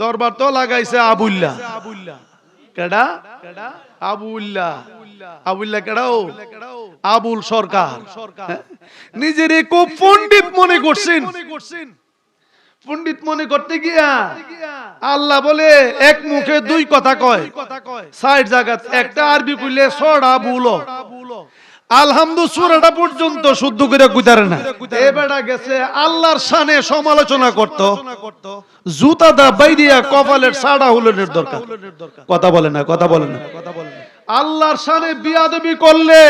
দরবার তো লাগাইছে আবুল্লা কেডা? আবুল্লা আবুল্লা কেডাও আবুল সরকার। হ্যাঁ? নিজেরে খুব পণ্ডিত মনে করছেন। পণ্ডিত মনে করতে গিয়া আল্লাহ বলে এক মুখে দুই কথা কয়। সাইড জায়গা একটা আরবি কইলে ছড়া বুলো আলহামদু সুরাটা পর্যন্ত শুদ্ধ করে গুজারে না। এ বেটা গেছে আল্লাহর শানে সমালোচনা করত। জুতা দা বাইরিয়া কপালের সাড়া হুলনের দরকার। কথা বলে না কথা বলে না। আল্লাহর শানে বিয়াদবি করলে।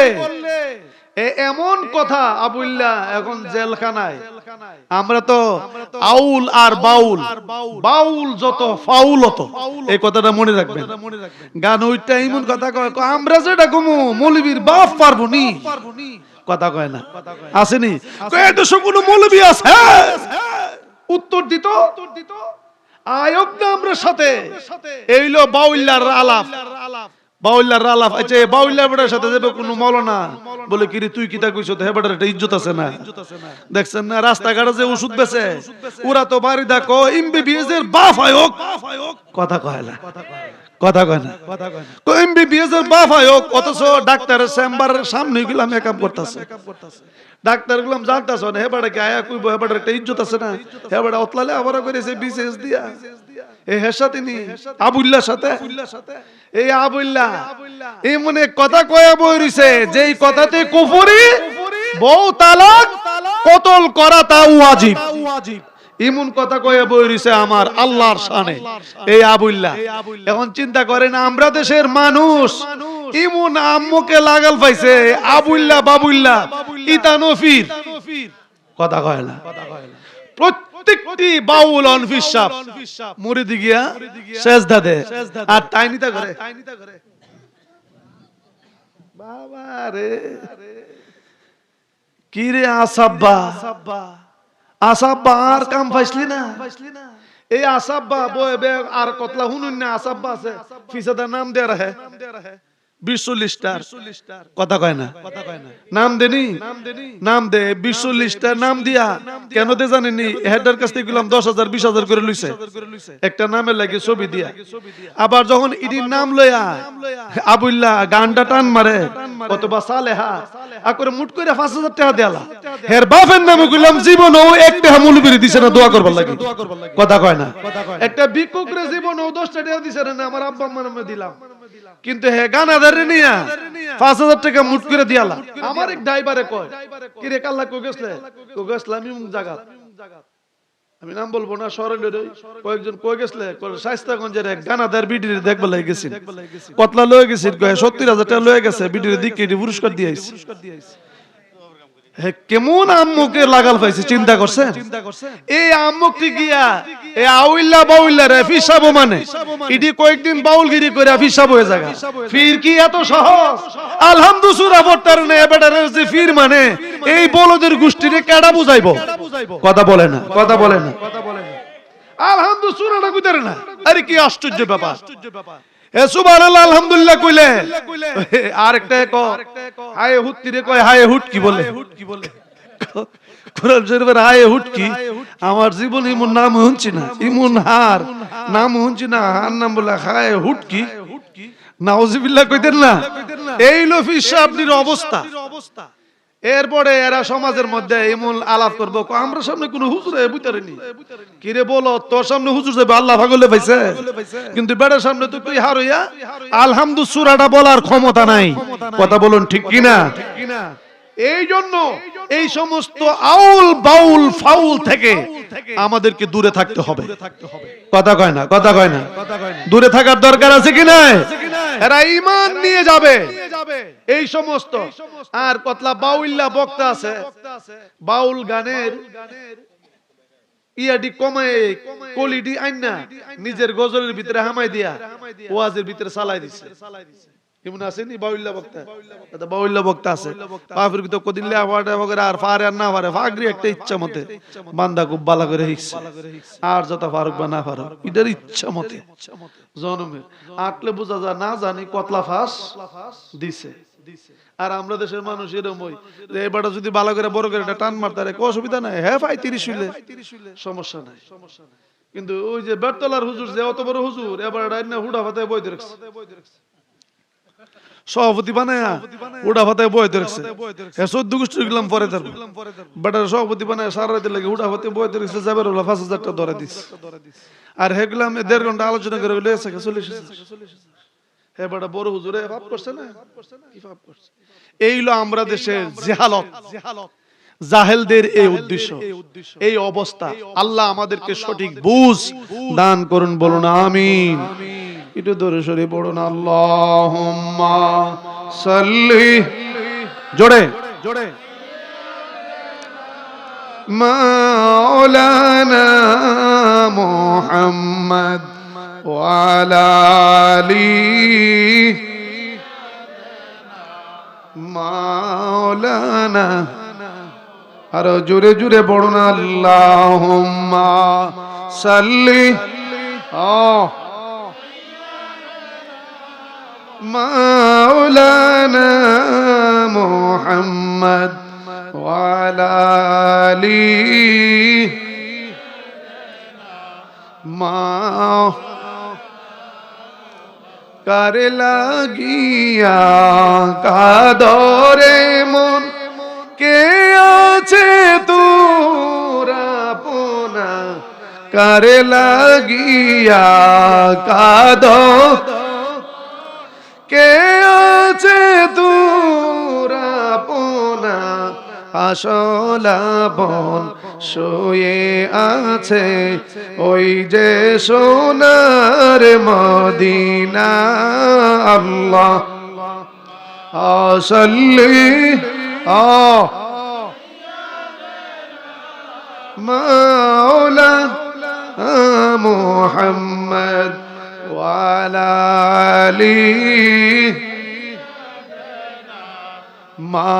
এ এমন কথা আবুল্লাহ এখন জেলখানায় আমরা তো আউল আর বাউল। বাউল। যত ফাউল হতো এই কথাটা মনে রাখবেন। গান ওইটা এমন কথা কয় আমরা যেটা কমু মৌলবীর বাপ পারব নি। কথা কয় না। আসেনি? এটা কোনো মৌলবী আছে? উত্তর দিত। আয়ক না আমরা সাথে। এইলো বাউল্লার আলাপ। বাউল্লার আলাপ আচ্ছা বাউল্লা বেটার সাথে যাবে কোনো মৌলানা বলে কিরে তুই কিতা কইছ? হে বেটার একটা ইজ্জত আছে না? দেখছেন না, রাস্তাঘাটে যে ওষুধ বেছে ওরা তো বাড়ি দেখো, এমবিবিএস এর বাপ হোক। কথা কয় না। কথা কয় না। এমবিবিএস এর বাপ আয়োগ অথচ ডাক্তারের চেম্বারের সামনে গেলাম মেকআপ করতেছে। ডাক্তার গুলাম জানতাছ না হে বেটা কি আয়া কইব হে একটা ইজ্জত আছে না? হে বেটা অতলালে আবার করেছে বিশেষ দিয়া। এই হেসা তিনি আবুল্লার সাথে? এই আবুল্লাহ এই মনে কথা কয়ে বই রইছে যেই কথাতে কুফরি, বউ তালাক, কতল করা তা ওয়াজিব। ইমন কথা কয়ে বই রইছে আমার আল্লাহর শানে। এই আবুল্লাহ। এখন চিন্তা করেন আমরা দেশের মানুষ। ইমন আম্মুকে লাগাল পাইছে আবুল্লাহ বাবুল্লাহ ইতানফির কথা কয় না। প্রত্যেকটি বাউল অনফিস সাপ। মুরিদি গিয়া সেজদা দে। আর টাইনিতা করে। বাবা রে। কি রে আসাব্বা। আসাব্বা। আর কাম পাইছলি না? এই আসাব্বা বয়ে আর কতলা হুনুন না আসাব্বা আছে। ফিসাদার নাম দেয়ার রাহে কথা কয় না। নাম দেনি? নাম দে বিশ্বলিস্টার নাম দিয়া। কেন দে জানেনি হেডার কাছ থেকে গেলাম দশ হাজার বিশ হাজার করে লইছে। একটা নামের লাগে ছবি দিয়া। আবার যখন ইডির নাম লইয়া আবুল্লাহ গানটা টান মারে অথবা সালেহা। আকরে মুট করে পাঁচ হাজার টাকা দেয়ালা হের বাপের নামে গেলাম জীবন ও একটা মুলবিরি দিছে না দোয়া করবার লাগে। কথা কয় না। একটা ভিক্ষুক রে জীবন ও দশটা টাকা দিছে না আমার আব্বা নামে দিলাম। কিন্তু হে গানাদারে নিয়া পাঁচ হাজার টাকা মুট করে দিয়ালা। আমার এক ড্রাইভারে কয় কি রে কাল্লা কো গেছলে? কো গেছলাম ইমুক জায়গা আমি নাম বলব না সরলে কয়েকজন কয়ে গেছলে? শাইস্তাগঞ্জের এক গানাদার বিডির দেখবে লাগে গেছি। কতলা লয়ে গেছি, কয়ে, সত্তর হাজার টাকা লয়ে গেছে, বিডির দিকে পুরস্কার দিয়ে আইছি। কেমন আম্মুকে লাগাল পাইছে, চিন্তা করছেন? এই আম্মুকে গিয়া এই আউইল্লা বাউইল্লা রে, ফিসাবো মানে? ইডি কয়েকদিন বাউলগিরি করে ফিসাব হয়ে জায়গা। ফির কি এত সহজ? আলহামদু সুরা না এবারে ফির মানে এই বলদের গোষ্ঠীরে কেডা বুঝাইবো? কথা বলে না, কথা বলে না। আলহামদু সুরাটা না? আরে কি আশ্চর্য ব্যাপার। এ আলহামদুলিল্লাহ কইলে। আরেকটা কয়, হায় হুট কি বলে। কোরআন শরীফের হায় হুট আমার জীবন ইমন নাম শুনছি না। ইমন হার। নাম শুনছি না হার নাম বলে হায় হুট নাউজিবিল্লাহ কইতেন না? এই লফি সাহেবের অবস্থা। এরপরে এরা সমাজের মধ্যে এমন আলাপ করব। আমরা সামনে কোনো হুজুরে বুঝতে নি? কিরে বলো তোর সামনে হুজুর যাবে আল্লাহ ভাগলে পাইছে? কিন্তু বেড়ার সামনে তো তুই হার হইয়া আলহামদু সুরাটা বলার ক্ষমতা নাই। কথা বলুন ঠিক কিনা? এই জন্য এই সমস্ত আউল বাউল ফাউল থেকে আমাদেরকে দূরে থাকতে হবে। কথা কয় না কথা কয় না। দূরে থাকার দরকার আছে কি না এরা ইমান নিয়ে যাবে। এই সমস্ত। আর কতলা বাউল্লা বক্তা আছে। বাউল গানের ইয়াডি কমায় কোয়ালিটি আইনা নিজের গজলের ভিতরে হামাই দিয়া ওয়াজের ভিতরে চালাই দিছে। এটা আর আটলে বোঝা না জানি কতলা ফাঁস দিছে। আর আমরা দেশের মানুষ এরকম ওই এবারটা যদি ভালো করে বড় করে একটা টান মারতে পারে কোনো অসুবিধা নাই। হ্যাঁ ভাই, তিরিশ হইলে সমস্যা নাই। কিন্তু ওই যে বেরতলার হুজুর যে, অত বড় হুজুর, এবার হুডা ফাতায় বই রাখছে। সভাপতি বানায়া হুডা ফাতায় বই রাখছে হ্যাঁ চোদ্দ গোষ্ঠী গেলাম পরে তার বেটার সভাপতি বানায় সারা রাতে লাগে হুডা ফাতে বই যাবার হলো পাঁচ হাজার টাকা ধরে দিস আর হেগুলাম দেড় ঘণ্টা আলোচনা করে বলে এসে চলে এসেছে। হ্যাঁ বেটা বড় হুজুরে ভাব করছে না? ভাব করছে? আমরা দেশের জেহালত। জাহেলদের এই উদ্দেশ্য, এই অবস্থা। আল্লাহ আমাদেরকে সঠিক বুঝ দান করুন, বলুন, আমিন। একটু দূরে সরে পড়ুন। আল্লাহ সাল্লি। জোরে জোরে। মাওলানা মোহাম্মদ ওয়ালালি মাওলানা। আরও জোরে জোরে পড়ুন। আল্লাহ সাল্লি। আহ। মাওলানা মুহাম্মদ ওয়ালা আলিহি মা কার লাগিয়া কাদরে মন কে আছে তোরা পোনা কার লাগিয়া কাদ কে আছে তোরা পোনা আসলা বন শুয়ে আছে ওই যে সোনার মদিনা। আল্লাহ। আসল্লি। আ। মাওলা মুহাম্মদ। ওয়ালা আলিহি মা